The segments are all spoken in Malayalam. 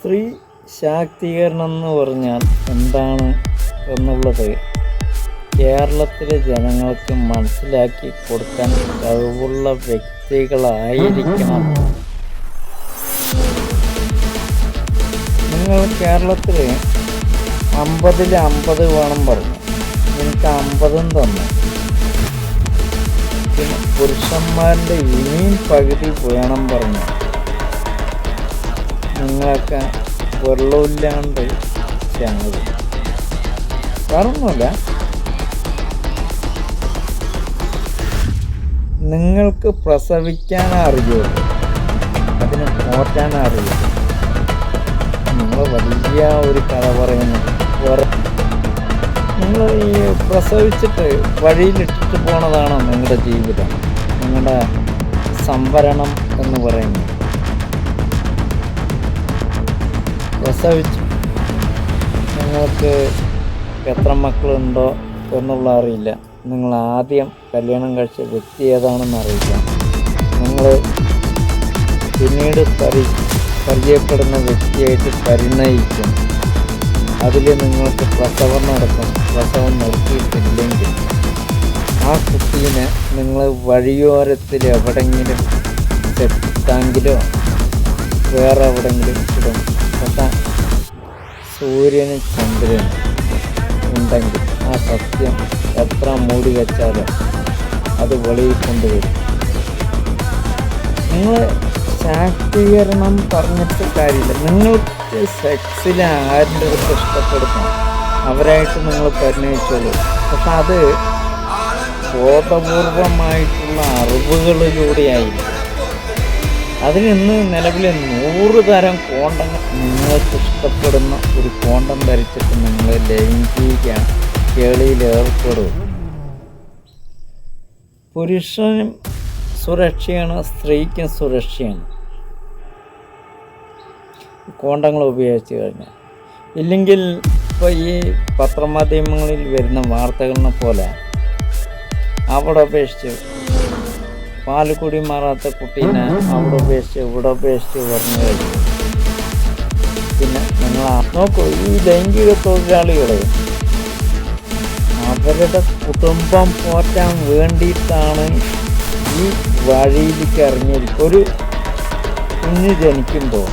സ്ത്രീ ശാക്തീകരണം എന്ന് പറഞ്ഞാൽ എന്താണ് എന്നുള്ളത് കേരളത്തിലെ ജനങ്ങൾക്ക് മനസ്സിലാക്കി കൊടുക്കാൻ കഴിവുള്ള വ്യക്തികളായിരിക്കണം. നിങ്ങൾ കേരളത്തിൽ അമ്പതിൽ അമ്പത് വേണം പറഞ്ഞു. നിങ്ങൾക്ക് അമ്പതും തന്നു. പിന്നെ പുരുഷന്മാരുടെ ഇനിയും പകുതി വേണം പറഞ്ഞു. നിങ്ങളൊക്കെ വെള്ളമില്ലാണ്ട് ഞങ്ങൾ വേറൊന്നുമില്ല. നിങ്ങൾക്ക് പ്രസവിക്കാൻ അറിയോ അതിന് പോറ്റാൻ അറിയോ നിങ്ങൾ വലിയ ഒരു കഥ പറയുന്നു. നിങ്ങൾ ഈ പ്രസവിച്ചിട്ട് വഴിയിലിട്ടിട്ട് പോണതാണോ നിങ്ങളുടെ ജീവിതം? നിങ്ങളുടെ സംവരണം എന്ന് പറയുന്നത്. പ്രസവിച്ചു നിങ്ങൾക്ക് എത്ര മക്കളുണ്ടോ എന്നുള്ള അറിയില്ല. നിങ്ങൾ ആദ്യം കല്യാണം കഴിച്ച വ്യക്തി ഏതാണെന്ന് അറിയില്ല നിങ്ങൾ പിന്നീട് പരി പരിചയപ്പെടുന്ന വ്യക്തിയായിട്ട് പരിണയിക്കും. അതിൽ നിങ്ങൾക്ക് പ്രസവം നടക്കും. പ്രസവം നടത്തിയിട്ടില്ലെങ്കിൽ ആ കുട്ടീനെ നിങ്ങൾ വഴിയോരത്തിൽ എവിടെങ്കിലും എത്താങ്കിലോ വേറെ എവിടെങ്കിലും ഇടും. സൂര്യനും ചന്ദ്രനും ഉണ്ടെങ്കിൽ ആ സത്യം എത്ര മൂടി വെച്ചാലും അത് വെളിയിൽ കൊണ്ടുവരും. നിങ്ങൾ ശാക്തീകരണം പറഞ്ഞിട്ട് കാര്യമില്ല. നിങ്ങൾക്ക് സെക്സിൽ ആരുടെ അടുത്ത് ഇഷ്ടപ്പെടുന്നു. അവരായിട്ട് നിങ്ങൾ പരിണയിച്ചോളൂ. പക്ഷെ അത് ബോധപൂർവമായിട്ടുള്ള അറിവുകളിലൂടെയായിരിക്കും. അതിൽ ഇന്ന് നിലവിൽ നൂറ് തരം കോണ്ടങ്ങൾ നിങ്ങൾക്ക് ഇഷ്ടപ്പെടുന്ന ഒരു കോണ്ടം ധരിച്ചിട്ട് നിങ്ങൾ ലൈംഗിക കേളിയിൽ ഏർപ്പെടും. പുരുഷനും സുരക്ഷയാണ് സ്ത്രീക്കും സുരക്ഷയാണ്. കോണ്ടങ്ങൾ ഉപയോഗിച്ച് കഴിഞ്ഞാൽ. ഇല്ലെങ്കിൽ ഇപ്പോൾ ഈ പത്രമാധ്യമങ്ങളിൽ വരുന്ന വാർത്തകളിനെ പോലെ അവിടെ അപേക്ഷിച്ച് പാൽ കുടി മാറാത്ത കുട്ടീനെ അവിടെ ഉപേക്ഷിച്ച് ഇവിടെ ഉപേക്ഷിച്ച് പറഞ്ഞു കഴിഞ്ഞു. പിന്നെ നിങ്ങൾ നോക്കൂ ഈ ലൈംഗിക തൊഴിലാളികൾ അവരുടെ കുടുംബം പോറ്റാൻ വേണ്ടിയിട്ടാണ് ഈ വഴിയിലേക്ക് ഇറങ്ങിയിരിക്കുക ഒരു കുഞ്ഞ് ജനിക്കുമ്പോൾ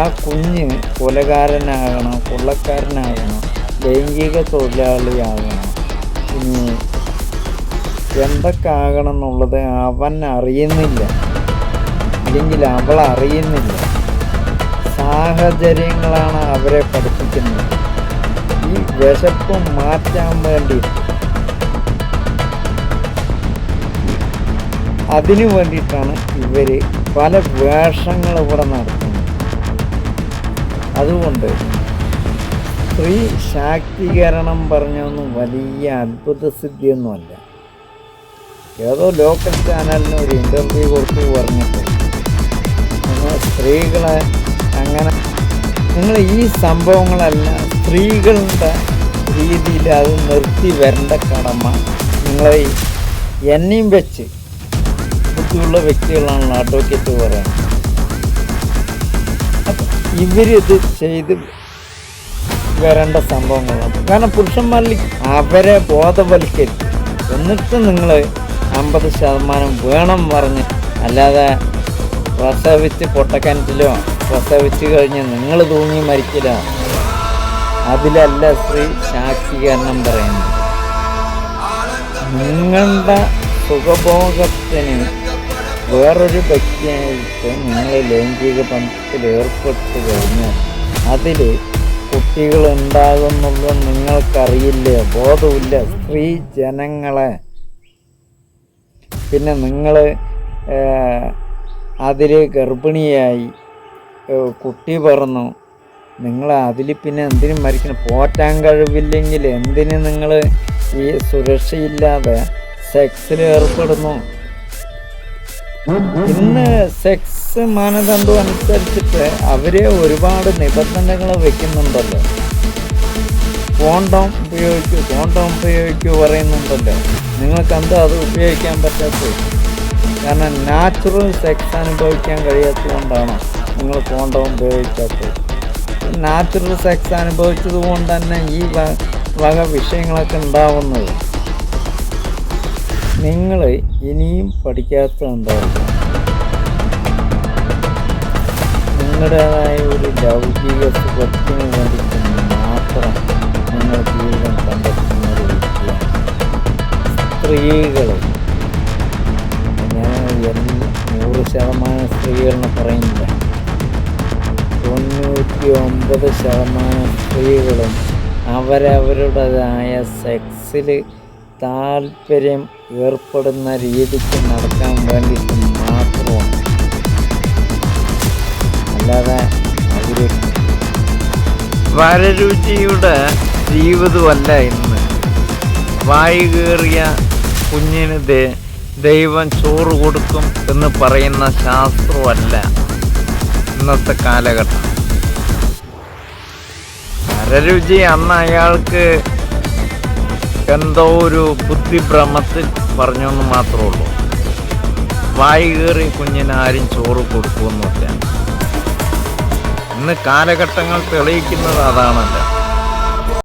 ആ കുഞ്ഞ് കൊലകാരനാകണം കൊള്ളക്കാരനാകണം ലൈംഗിക തൊഴിലാളിയാകണം. ഇനി എന്തൊക്കെ ആകണം എന്നുള്ളത് അവൻ അറിയുന്നില്ല. അല്ലെങ്കിൽ അവൾ അറിയുന്നില്ല. സാഹചര്യങ്ങളാണ് അവരെ പഠിപ്പിക്കുന്നത്. ഈ വിശപ്പ് മാറ്റാൻ വേണ്ടിയിട്ട് അതിനു വേണ്ടിയിട്ടാണ് ഇവർ പല വേഷങ്ങൾ ഇവിടെ നടത്തുന്നത്. അതുകൊണ്ട് സ്ത്രീ ശാക്തീകരണം പറഞ്ഞൊന്നും വലിയ അത്ഭുത സിദ്ധിയൊന്നുമല്ല. ഏതോ ലോക്കൽ ചാനലിന് ഒരു ഇന്റർവ്യൂ കൊടുത്തു പറഞ്ഞിട്ട്. നിങ്ങൾ സ്ത്രീകളെ അങ്ങനെ നിങ്ങൾ ഈ സംഭവങ്ങളെല്ലാം സ്ത്രീകളുടെ രീതിയിൽ അത് നിർത്തി വരേണ്ട കടമ നിങ്ങളെ എന്നെയും വെച്ച് ബുദ്ധിയുള്ള വ്യക്തികളാണ് അഡ്വക്കേറ്റ് പറയുന്നത്. ഇവരിത് ചെയ്ത് വരേണ്ട സംഭവങ്ങളാണ്. കാരണം പുരുഷന്മാരിൽ അവരെ ബോധവൽക്കരിക്കും. എന്നിട്ട് നിങ്ങൾ അമ്പത് ശതമാനം വേണം പറഞ്ഞ്. അല്ലാതെ പ്രസവിച്ച് പൊട്ടക്കിണറ്റിലോ പ്രസവിച്ച് കഴിഞ്ഞ് നിങ്ങൾ തൂങ്ങി മരിക്കില്ല. അതിലല്ല സ്ത്രീ ശാക്തീകരണം പറയുന്നത്. നിങ്ങളുടെ സുഖഭോഗത്തിന് വേറൊരു വ്യക്തിയായിട്ട് നിങ്ങൾ ലൈംഗിക ബന്ധത്തിൽ ഏർപ്പെട്ട് കഴിഞ്ഞാൽ അതിൽ കുട്ടികൾ ഉണ്ടാകുന്നുള്ളത് നിങ്ങൾക്കറിയില്ല ബോധമില്ല സ്ത്രീ ജനങ്ങളെ പിന്നെ നിങ്ങൾ അതിൽ ഗർഭിണിയായി കുട്ടി പറന്നു. നിങ്ങൾ അതിൽ പിന്നെ എന്തിനും മരിക്കണം? പോറ്റാൻ കഴിവില്ലെങ്കിൽ എന്തിന് നിങ്ങൾ ഈ സുരക്ഷയില്ലാതെ സെക്സിൽ ഏർപ്പെടുന്നു? ഇന്ന് സെക്സ് മാനദണ്ഡം അനുസരിച്ചിട്ട് അവരെ ഒരുപാട് നിബന്ധനകൾ വെക്കുന്നുണ്ടല്ലോ. കോണ്ടോം ഉപയോഗിക്കൂ കോണ്ടോം ഉപയോഗിക്കൂ പറയുന്നുണ്ടല്ലോ. നിങ്ങൾക്ക് എന്താ അത് ഉപയോഗിക്കാൻ പറ്റാത്തത്. കാരണം നാച്ചുറൽ സെക്സ് അനുഭവിക്കാൻ കഴിയാത്തതുകൊണ്ടാണ് നിങ്ങൾ കോണ്ടോം ഉപയോഗിക്കാത്തത്. നാച്ചുറൽ സെക്സ് അനുഭവിച്ചത് കൊണ്ട് തന്നെ ഈ വക വിഷയങ്ങളൊക്കെ ഉണ്ടാവുന്നത്. നിങ്ങൾ ഇനിയും പഠിക്കാത്തതുണ്ടാവും. നിങ്ങളുടേതായ ഒരു ലൗകിക സുഖത്തിന് വേണ്ടിയിട്ട് മാത്രം സ്ത്രീകൾ ഞാൻ നൂറ് ശതമാനം സ്ത്രീകളെന്ന് പറയുന്നില്ല. തൊണ്ണൂറ്റി ഒമ്പത് ശതമാനം സ്ത്രീകളും അവരവരുടേതായ സെക്സിൽ താല്പര്യം ഏർപ്പെടുന്ന രീതിക്ക് നടക്കാൻ വേണ്ടിയിട്ട് മാത്രമാണ്. അല്ലാതെ വരരുചിയുടെ ജീവിതമല്ല ഇന്ന്. വായി കയറിയ കുഞ്ഞിന് ദൈവം ചോറ് കൊടുക്കും എന്ന് പറയുന്ന ശാസ്ത്രമല്ല ഇന്നത്തെ കാലഘട്ടം. വരരുചി അന്ന് അയാൾക്ക് എന്തോ ഒരു ബുദ്ധിഭ്രമത്തിൽ പറഞ്ഞെന്ന് മാത്രമേ ഉള്ളൂ. വായി കയറി കുഞ്ഞിന് ആരും ചോറ് കൊടുക്കുമെന്നില്ല ഇന്ന് കാലഘട്ടങ്ങൾ തെളിയിക്കുന്നത് അതാണല്ലോ.